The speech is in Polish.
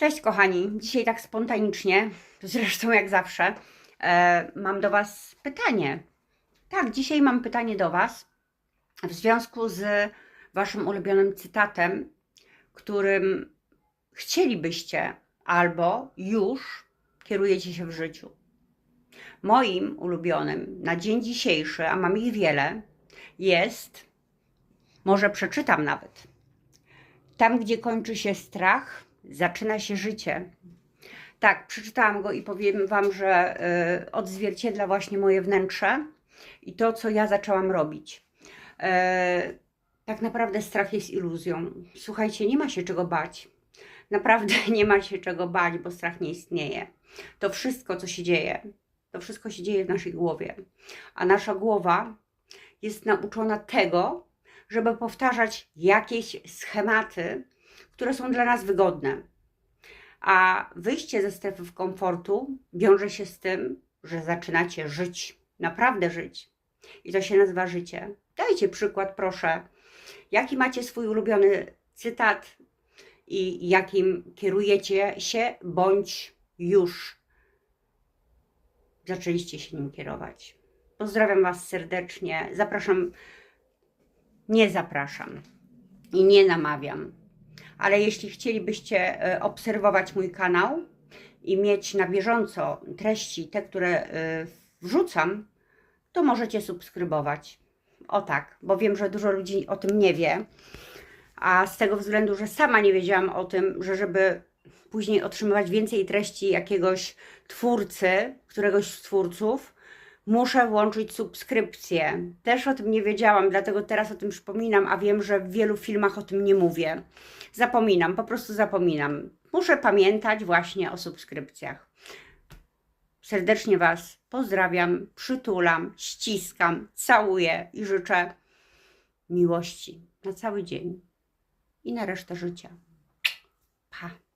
Cześć kochani, dzisiaj tak spontanicznie, zresztą jak zawsze, e, mam do Was pytanie. Tak, dzisiaj mam pytanie do Was w związku z Waszym ulubionym cytatem, którym chcielibyście albo już kierujecie się w życiu. Moim ulubionym na dzień dzisiejszy, a mam ich wiele, jest, może przeczytam nawet, tam, gdzie kończy się strach, zaczyna się życie. Tak, przeczytałam go i powiem Wam, że y, odzwierciedla właśnie moje wnętrze i to, co ja zaczęłam robić. E, tak naprawdę strach jest iluzją. Słuchajcie, nie ma się czego bać. Naprawdę nie ma się czego bać, bo strach nie istnieje. To wszystko, co się dzieje, to wszystko się dzieje w naszej głowie. A nasza głowa jest nauczona tego, żeby powtarzać jakieś schematy, które są dla nas wygodne. A wyjście ze strefy komfortu wiąże się z tym, że zaczynacie żyć, naprawdę żyć. I to się nazywa życie. Dajcie przykład, proszę. Jaki macie swój ulubiony cytat i jakim kierujecie się, bądź już zaczęliście się nim kierować. Pozdrawiam Was serdecznie. Zapraszam, nie zapraszam i nie namawiam ale jeśli chcielibyście e, obserwować mój kanał i mieć na bieżąco treści, te, które e, wrzucam, to możecie subskrybować. O tak, bo wiem, że dużo ludzi o tym nie wie, a z tego względu, że sama nie wiedziałam o tym, że żeby później otrzymywać więcej treści jakiegoś twórcy, któregoś z twórców, muszę włączyć subskrypcję. Też o tym nie wiedziałam, dlatego teraz o tym przypominam, a wiem, że w wielu filmach o tym nie mówię. Zapominam, po prostu zapominam. Muszę pamiętać właśnie o subskrypcjach. Serdecznie Was pozdrawiam, przytulam, ściskam, całuję i życzę miłości na cały dzień i na resztę życia. Pa!